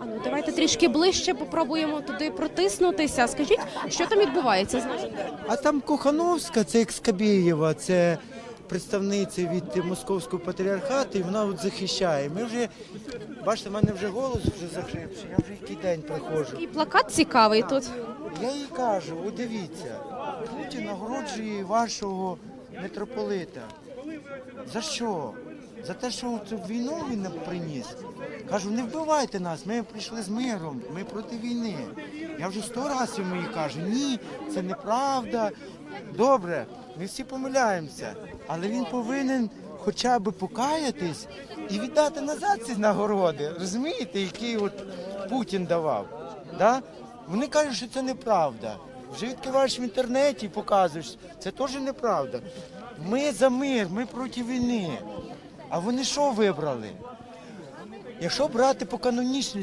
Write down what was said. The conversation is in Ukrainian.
А ну давайте трішки ближче попробуємо туди протиснутися. Скажіть, що там відбувається? Знаєте? А там Кохановська, це Екскабєєва, це представниця від московського патріархату, і вона от захищає. Ми вже, бачите, в мене вже голос вже захрипший, я вже який день приходжу. Такий плакат цікавий тут. Я їй кажу, от дивіться, Путін нагороджує вашого митрополита. За що? За те, що цю війну він нам приніс. Кажу, не вбивайте нас, ми прийшли з миром, ми проти війни. Я вже сто разів йому кажу, ні, це неправда. Добре, ми всі помиляємося, але він повинен хоча б покаятись і віддати назад ці нагороди, розумієте, які от Путін давав. Да? Вони кажуть, що це неправда. Вже відкриваєш в інтернеті і показуєш, це теж неправда. Ми за мир, ми проти війни. А вони що вибрали? Якщо брати по канонічності,